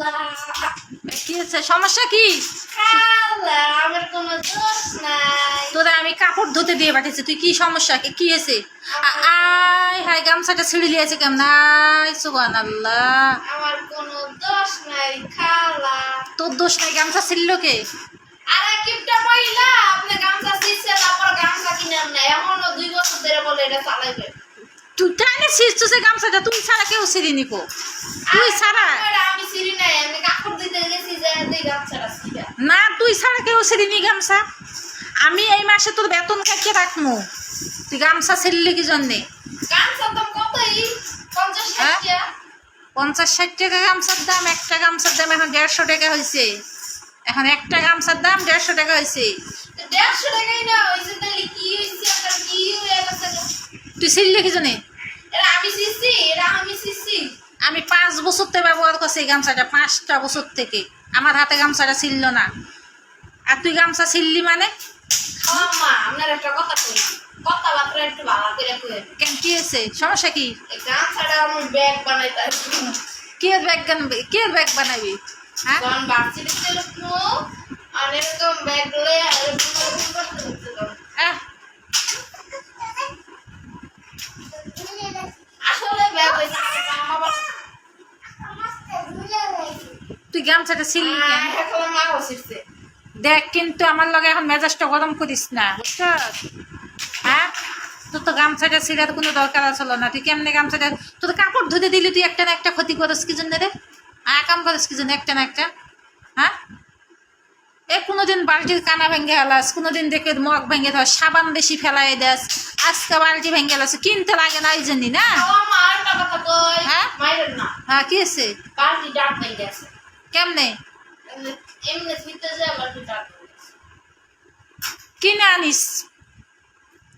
খালা কি হচ্ছে? সমস্যা কি? খালা আমার কোনো দোষ নাই তোরা আমি কাপড় ধুতে দিয়ে পাঠিয়েছি। তুই কি সমস্যা? কি কি হয়েছে? আয় হাই গামছাটা ছিঁড়ে লিয়েছে কেমন? আয় সুবান আল্লাহ আমার কোনো দোষ নাই খালা তোর দোষ নাই গামছা ছিড়ল কে? আরে কিপটা মহিলা আপনি গামছা দিচ্ছে তারপর গামছা কিনেন না এমনও দুই বছর ধরে বলে এটা চালাইবে। তুই টাইনে গামছাটা তুই ছাড়া কেউ ছিঁড়ি নিকো তুই ছাড়া। ছিঁড়িনি গামছা? আমি এই মাসে তোর বেতন কাটিয়ে রাখব তুই গামছা ছিঁড়লি কি জন্যে? পঞ্চাশ হ্যাঁ? ষাট টাকা। পঞ্চাশ ষাট টাকা গামছার দাম একটা গামছার দাম এখন দেড়শো টাকা হয়েছে এখন একটা গামছার দাম দেড়শো টাকা হয়েছে হয়ে তুই ছিঁড়লি কি জন্যে? আমি পাঁচ বছর থেকে ব্যবহার করছি এই গামছাটা পাঁচটা বছর থেকে। আমার হাতে গামছাটা ছিল না। আর তুই গামছা ছিললি মানে? মা আপনার একটা কথা কই কথাবার্তা একটু ভালো করে কই কেন কি হয়েছে? সমস্যা কি? গামছাটা আমি ব্যাগ বানাইতে কি ব্যাগ বানাবি কি ব্যাগ বানাবি? হ্যাঁ? যখন আর এরকম ব্যাগ লয়ে আমার তুই গামছাটা ছিললি কেন? এখন মা বসিছে দেখ কিন্তু আমার লগে এখন মেজাজটা গরম করিস না। হ্যাঁ? তোর তো গামছাটা ছিঁড়ার কোনো দরকার আসলো না। তুই কেমনে গামছাটা তোর কাপড় ধুতে দিলি তুই একটা না একটা ক্ষতি করস কি জন্য রে? হ্যাঁ কাম করিস কি জন্য একটা না একটা? হ্যাঁ? এ কোনোদিন বালতির কানা ভেঙে হেলাস কোনোদিন দেখে মগ ভেঙে ধর সাবান বেশি ফেলাই দেস আজকে বালতি ভেঙে হেলাস কিনতে লাগে না এই জন্যই না? হ্যাঁ? না। হ্যাঁ কি আছে কেমনে? এমনি কিনে আনিস?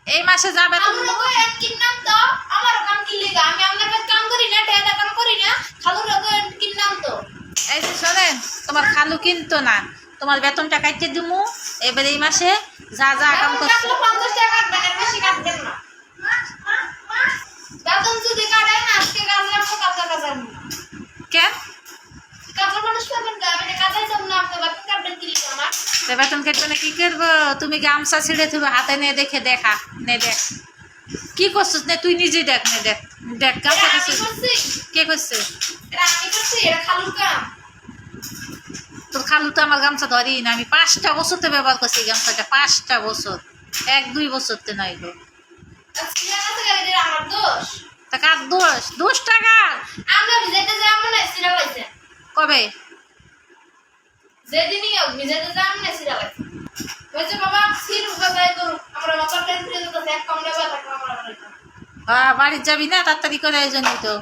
এই মাসে যাবে তো। আমরা কই এক কিনলাম তো? আমার কাম কি লেগা? আমি আপনার কাছে কাম করি না টেটা কাম করি না। খালু রাগো কিনলাম তো? এই যে শোনেন তোমার খালু কিনতো না। তোমার বেতনটা কাটতে দিমু। এবারে এই মাসে যা যা কাম করছ পঞ্চাশ টাকা কাটবেন এর বেশি কাটবেন না। বেতন যদি কাটেন আজকে কাটলাম তো কাজা কাজা কেন? কাজা না যাব না বেতন কাটবে না কি করব? তুমি গামছা ছিঁড়ে তুমি হাতে নিয়ে দেখে দেখা নে দেখ। কি করছিস? নে তুই নিজেই দেখ নে দেখ। দেখ গামছা কে করছে? তোর খালু তো আমার গামছা ধরি না। আমি পাঁচটা বছর তো ব্যবহার করছি গামছাটা পাঁচটা বছর। এক দুই বছর তো নাই গো। তা কার দোষ? দোষ টাকা আমরা ভিজাইতে যাব না সিরা লাইছে কবে? যেদিনই ভিজাইতে যাব না সেটা লাগে বাবা সির উপায় করুক আমরা মাথার টেনশন এক কম নেবা থাকব আমরা বাড়ির যাবি না? তাড়াতাড়ি করে এই জন্যই তো